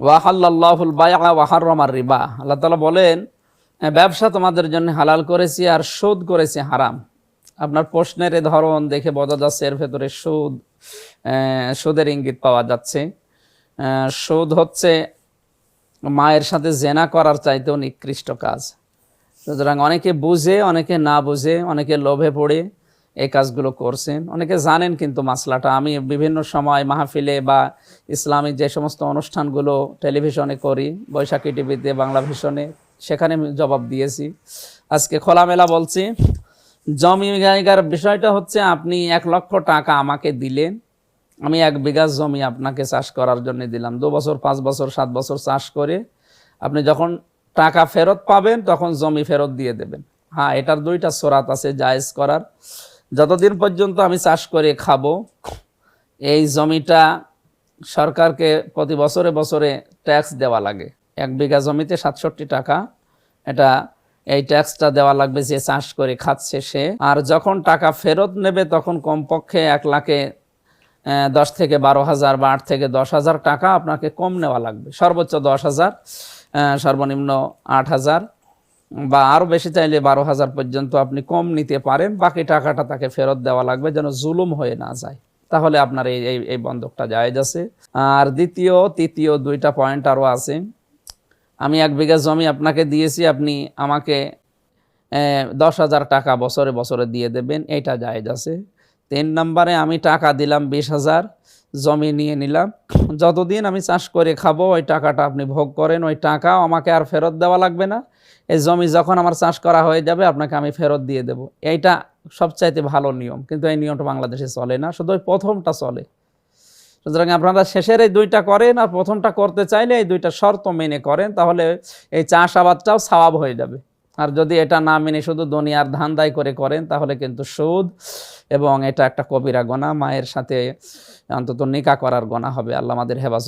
ওয়াহাল্লাহুল বায়া ওয়াহারমার রিবা। আল্লাহ তালা বলেন "হ্যাঁ, ব্যবসা তোমাদের জন্য হালাল করেছি আর সুদ করেছি হারাম। আপনার প্রশ্নের ধরন দেখে বোঝা যাচ্ছে এর ভেতরে সুদ সুদের ইঙ্গিত পাওয়া যাচ্ছে। সুদ হচ্ছে মায়ের সাথে জেনা করার চাইতেও নিকৃষ্ট কাজ। সুতরাং অনেকে বুঝে অনেকে না বুঝে অনেকে লোভে পড়ে এই কাজগুলো করছেন। অনেকে জানেন কিন্তু মাসলাটা। আমি বিভিন্ন সময় মাহফিলে বা ইসলামিক যে সমস্ত অনুষ্ঠানগুলো টেলিভিশনে করি, বৈশাখী টিভিতে, বাংলা ভিশনে সেখানে জবাব দিয়েছি। আজকে খোলামেলা বলছি, জমি জায়গার বিষয়টা হচ্ছে আপনি এক লক্ষ টাকা আমাকে দিলেন, আমি এক বিঘা জমি আপনাকে চাষ করার জন্য দিলাম। দু বছর, পাঁচ বছর, সাত বছর চাষ করে আপনি যখন টাকা ফেরত পাবেন, তখন জমি ফেরত দিয়ে দেবেন। হ্যাঁ এটার দুইটা সোরাত আছে, জায়েজ করার। যতদিন পর্যন্ত আমি চাষ করে খাব, এই জমিটা সরকারকে প্রতি বছরে বছরে ট্যাক্স দেওয়া লাগে। এক বিঘা জমিতে সাতষট্টি টাকা, এটা এই ট্যাক্সটা দেওয়া লাগবে যে চাষ করে খাচ্ছে সে। আর যখন টাকা ফেরত নেবে, তখন কমপক্ষে এক লাখে দশ থেকে বারো হাজার বা আট থেকে দশ হাজার টাকা আপনাকে কম নেওয়া লাগবে। সর্বোচ্চ দশ হাজার সর্বনিম্ন আট হাজার। বা আরও বেশি চাইলে বারো হাজার পর্যন্ত আপনি কম নিতে পারেন, বাকি টাকাটা তাকে ফেরত দেওয়া লাগবে যেন জুলুম হয়ে না যায়। তাহলে আপনার এই এই বন্ধকটা জায়েজ আছে। আর দ্বিতীয়, তৃতীয় দুইটা পয়েন্ট আরও আছে। আমি এক বিঘা জমি আপনাকে দিয়েছি, আপনি আমাকে দশ হাজার টাকা বছরে বছরে দিয়ে দেবেন এইটা জায়েজ আছে। তিন নম্বরে আমি টাকা দিলাম বিশ হাজার জমি নিয়ে নিলাম। যতদিন আমি চাষ করে খাব, ওই টাকাটা আপনি ভোগ করেন। ওই টাকাও আমাকে আর ফেরত দেওয়া লাগবে না। এই জমি যখন আমার চাষ করা হয়ে যাবে, আপনাকে আমি ফেরত দিয়ে দেব। এইটা সবচাইতে ভালো নিয়ম। কিন্তু এই নিয়মটা বাংলাদেশে চলে না। শুধু ওই প্রথমটা চলে। সুতরাং আপনারা শেষের এই দুইটা করেন আর প্রথমটা করতে চাইলে এই দুইটা শর্ত মেনে করেন, তাহলে এই চাষাবাদটাও সওয়াব হয়ে যাবে। আর যদি এটা না মেনে শুধু দুনিয়ার ধান্দায় করে করেন, তাহলে কিন্তু সুদ এবং এটা একটা কবিরা গোনা, মায়ের সাথে অন্তত নিকা করার গোনা হবে। আল্লাহ আমাদের হেফাজত